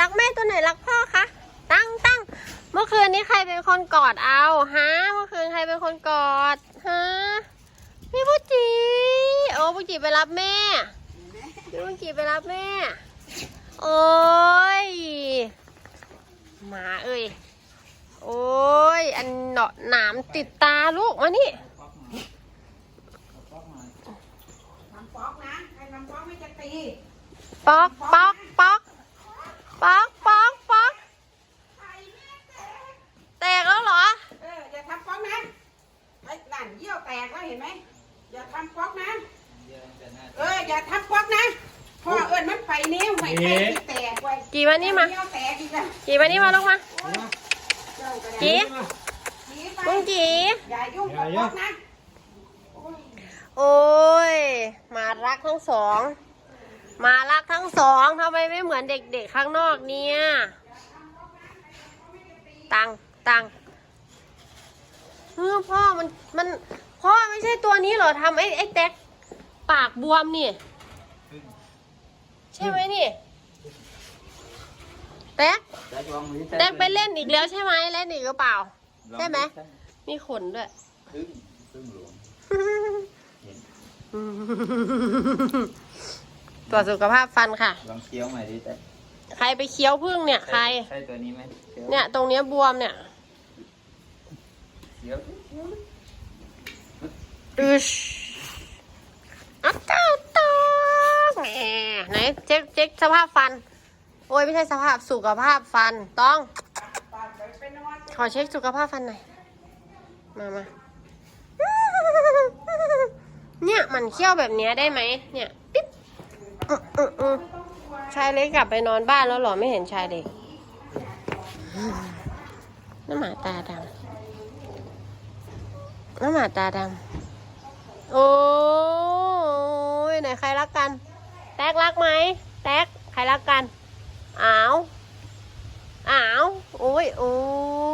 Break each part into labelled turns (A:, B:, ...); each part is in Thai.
A: รักแม่ตัวไหนรักพ่อคะตั้งตั้งเมื่อคืนนี้ใครเป็นคนกอดเอาฮะเมื่อคืนใครเป็นคนกอดฮะพี่พุจีโอ้พุจีไปรับแม่พี่พุจีไปรับแม่ โอ้ยหมาเอ้ยโอ้ยอันเนาะหนามติดตาลูกมานี่
B: ทำป๊อกนะใครทำป๊อกไม่จะตี
A: ป๊อกป๊อกป๊อกป๊อกป๊อกป๊อก
B: ไข่แม่แตก
A: แตกแล้วเหรอ
B: เอออย่าทำป๊อกนะไอ้นั่นเยี่ยว แตกแล้วเห็นไหมอย่าทำป๊อกนะเอออย่าทำป๊อกนะพ่อเอิญมันไปนิ้วไม่ใช่ที่แตกไว้
A: กี่วันนี้มา
B: เยี่ยวแตกอีกแล้ว
A: กี่วันนี้มาลงมา
B: เจ้าก็ได้
A: กี่
B: หนีไป
A: มึงกี่
B: อย่ายุ่งกับป๊อกนะ
A: โอ้ยมารักทั้งสอง มารักทั้งสองทำไมไม่เหมือนเด็กๆข้างนอกเนี่ยตังตังเออพ่อมันมัน พ่อไม่ใช่ตัวนี้เหรอทำไอ้ไอ้แต๊กปากบวมนี่ ใช่ไหมนี่ แต๊กแต๊กไปเล่นอีกแล้วใช่ไหมเล่นอีกหรือเปล่า ใช่ไหมมีขนด้วย
C: พึ่งพึ่งหลวง
A: ตรวจสุขภาพฟันค่ะ
C: ลองเคี้ยวใหม่ดิแต่
A: ใครไปเคี้ยวพึ่งเนี่ย ใคร
C: ใช่ตัวนี้ไหมคี้ว
A: เนี่ย ตรงเนี้ยบวมเนี่ย
C: เคี้ยว ดิ
A: อึชอัตตาตาไหนเช็คเช็คสภาพฟัน โอ้ยไม่ใช่สภาพสุขภาพฟันต้อง ขอเช็คสุขภาพฟันหน่อย มามาเนี่ยมันเคี้ยวแบบนี้ได้ไหมเนี่ยปิ๊บอืมอืมอืมชายเล็กกลับไปนอนบ้านแล้วหรอไม่เห็นชายเด็กน้ำหมาตาดำน้ำหมาตาดำ โอ้ยไหนใครรักกัน แตกรักไหม แตกใครรักกัน อ้าว อ้าว โอ้ย โอ้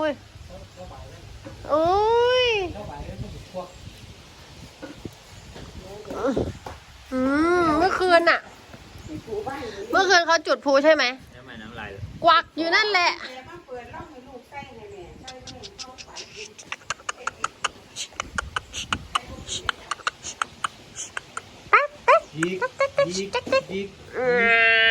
A: ย โอ้ย อืม เมื่อคืนน่ะ เมื่อคืนเขาจุดพลุใช่ไหม
C: แล้วใหม่น้ำลายเลย
A: กวักอยู่นั่นแหละ
B: แต่มาเปิดร่องให้ลูกใกล้หน่อยแม่ใช่แม่เข้าไป
C: ยีกยีกยีก
A: อืม